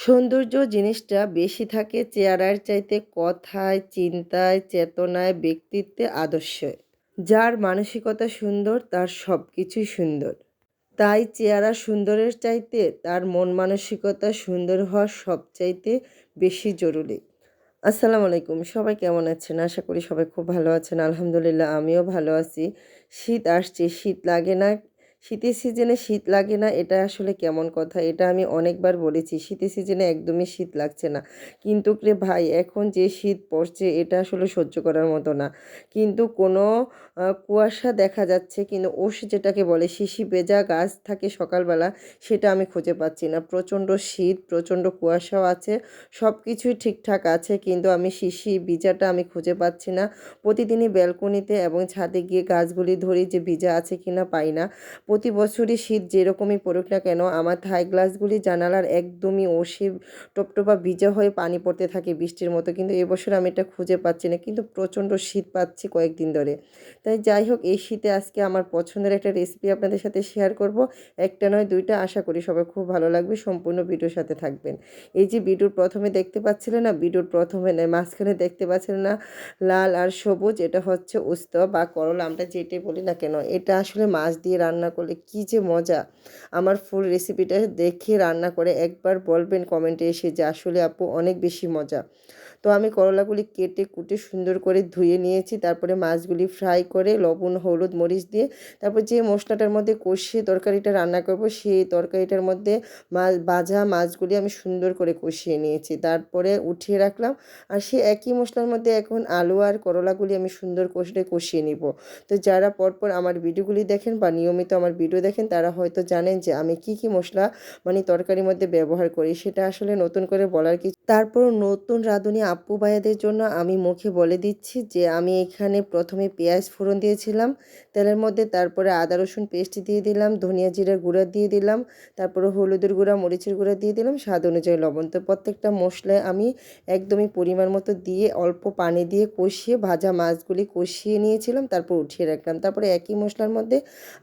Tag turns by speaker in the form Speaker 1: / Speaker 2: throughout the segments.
Speaker 1: সৌন্দর্য জিনিসটা বেশি থাকে চেহারার চাইতে কথায়, চিন্তায়, চেতনায়, ব্যক্তিত্বে আদর্শে। যার মানসিকতা সুন্দর, তার সব কিছুই সুন্দর। তাই চেহারা সুন্দরের চাইতে তার মন মানসিকতা সুন্দর হওয়া সবচাইতে বেশি জরুরি। আসসালামু আলাইকুম, সবাই কেমন আছেন? আশা করি সবাই খুব ভালো আছেন। আলহামদুলিল্লাহ, আমিও ভালো আছি। শীত আসছে, শীত লাগে না। শীতের সিজনে শীত লাগে না, এটা আসলে কেমন কথা? এটা আমি অনেকবার বলেছি, শীতের সিজনে একদমই শীত লাগছে না। কিন্তু রে ভাই, এখন যে শীত পড়ছে, এটা আসলে সহ্য করার মতো না। কিন্তু কোনো কুয়াশা দেখা যাচ্ছে, কিন্তু ওষ যেটাকে বলে শিশি বেজা গাছ থাকে সকালবেলা, সেটা আমি খুঁজে পাচ্ছি না। প্রচণ্ড শীত, প্রচণ্ড কুয়াশাও আছে সব কিছুই ঠিকঠাক আছে, কিন্তু আমি শিশি বিজাটা আমি খুঁজে পাচ্ছি না। প্রতিদিনই ব্যালকনিতে এবং ছাদে গিয়ে গাছগুলি ধরি যে ভিজা আছে কিনা পাই না। প্রতি বছরই শীত যেরকমই পড়ুক না কেন, আমার থাই গ্লাসগুলি জানালার একদমই ওষে টপটপা ভিজা হয়ে পানি পড়তে থাকে বৃষ্টির মতো। কিন্তু এবছর আমি এটা খুঁজে পাচ্ছি না, কিন্তু প্রচণ্ড শীত পাচ্ছি কয়েকদিন ধরে। তাই যাই হোক, এই শীতে আজকে আমার পছন্দের একটা রেসিপি আপনাদের সাথে শেয়ার করব। একটা নয়, দুইটা আশা করি সবাই খুব ভালো লাগবে। সম্পূর্ণ ভিডিওর সাথে থাকবেন। এই যে ভিডিওর প্রথমে দেখতে পাচ্ছিলেন না, ভিডিওর প্রথমে নয়, মাঝখানে দেখতে পাচ্ছিলেন না, লাল আর সবুজ, এটা হচ্ছে উস্ত বা করলা, আমরা যেটাই বলি না কেন, এটা আসলে মাছ দিয়ে রান্না করলে কি যে মজা। আমার ফুল রেসিপিটা দেখে রান্না করে একবার বলবেন কমেন্টে এসে যে আসলে আপু অনেক বেশি মজা। তো আমি করলাগুলি কেটে কুটে সুন্দর করে ধুয়ে নিয়েছি। তারপরে মাছগুলি ফ্রাই করে লবণ, হলুদ, মরিচ দিয়ে তারপর যে মশলাটার মধ্যে কষিয়ে তরকারিটা রান্না করব সেই তরকারিটার মধ্যে মাছ, ভাজা মাছগুলি আমি সুন্দর করে কষিয়ে নিয়েছি। তারপরে উঠিয়ে রাখলাম আর সেই একই মশলার মধ্যে এখন আলু আর করলাগুলি আমি সুন্দর কষে কষিয়ে নিব। তো যারা পরপর আমার ভিডিওগুলি দেখেন বা নিয়মিত আমার ভিডিও দেখেন তারা হয়তো জানেন যে আমি কি কি মশলা মানে তরকারির মধ্যে ব্যবহার করি, সেটা আসলে নতুন করে বলার কিছু তারপর নতুন রাঁধুনি আপু ভাইয়াদের জন্য আমি মুখে বলে দিচ্ছি যে আমি এখানে প্রথমে পেঁয়াজ ফোড়ন দিয়েছিলাম, তেলের মধ্যে তারপরে আদা, রসুন পেস্ট দিয়ে দিলাম, ধনিয়া জিরার গুঁড়া দিয়ে দিলাম, তারপরে হলুদের গুঁড়া, মরিচের গুঁড়া দিয়ে দিলাম, স্বাদ অনুযায়ী লবণ। তো প্রত্যেকটা মশলায় আমি একদমই পরিমাণ মতো দিয়ে অল্প পানি দিয়ে কষিয়ে ভাজা মাছগুলি কষিয়ে নিয়েছিলাম, তারপর উঠিয়ে রাখলাম। তারপরে একই মশলার মধ্যে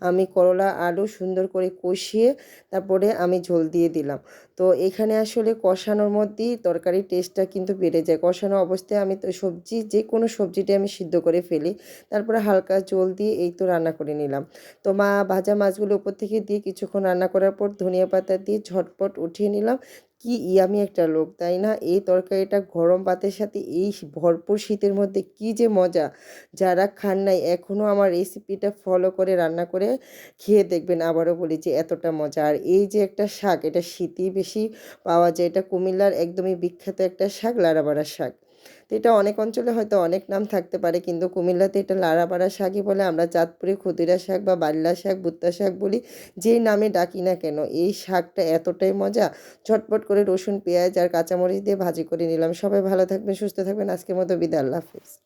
Speaker 1: আমি করলা আলু সুন্দর করে কষিয়ে তারপরে আমি ঝোল দিয়ে দিলাম। তো এখানে আসলে কষানোর মধ্যেই তরকারির টেস্টটা কিন্তু বেড়ে যায়। কষানো অবস্থায় আমি তো সবজি যে কোনো সবজিটি আমি সিদ্ধ করে ফেলি। তারপরে হালকা জল দিয়ে এই তো রান্না করে নিলাম। তো মা ভাজা মাছগুলো উপর থেকে দিয়ে কিছুক্ষণ রান্না করার পর ধনিয়া পাতা দিয়ে ঝটপট উঠিয়ে নিলাম। কি ইয়ামি একটা লোক, তাই না? এই তরকারিটা গরম ভাতের সাথে এই ভরপুর শীতের মধ্যে কি যে মজা। যারা খান নাই এখনও আমার রেসিপিটা ফলো করে, রান্না করে খেয়ে দেখবেন। আবারও বলি যে, এতটা মজা। আর এই যে একটা শাক, এটা শীতই বেশি পাওয়া যায়। এটা কুমিল্লার একদমই বিখ্যাত একটা শাক, লাড়াবাড়া শাক। তো এটা অনেক অঞ্চলে হয়তো অনেক নাম থাকতে পারে, কিন্তু কুমিল্লাতে এটা লাড়াপাড়া শাকই বলে। আমরা চাঁদপুরে ক্ষুদিরা শাক বা বাল্লা শাক, বুত্তা শাক বলি যেই নামে ডাকি না কেন, এই শাকটা এতটাই মজা। ঝটপট করে রসুন, পেঁয়াজ আর কাঁচামরিচ দিয়ে ভাজি করে নিলাম। সবাই ভালো থাকবেন, সুস্থ থাকবেন। আজকের মতো বিদায়, আল্লাহ হাফিজ।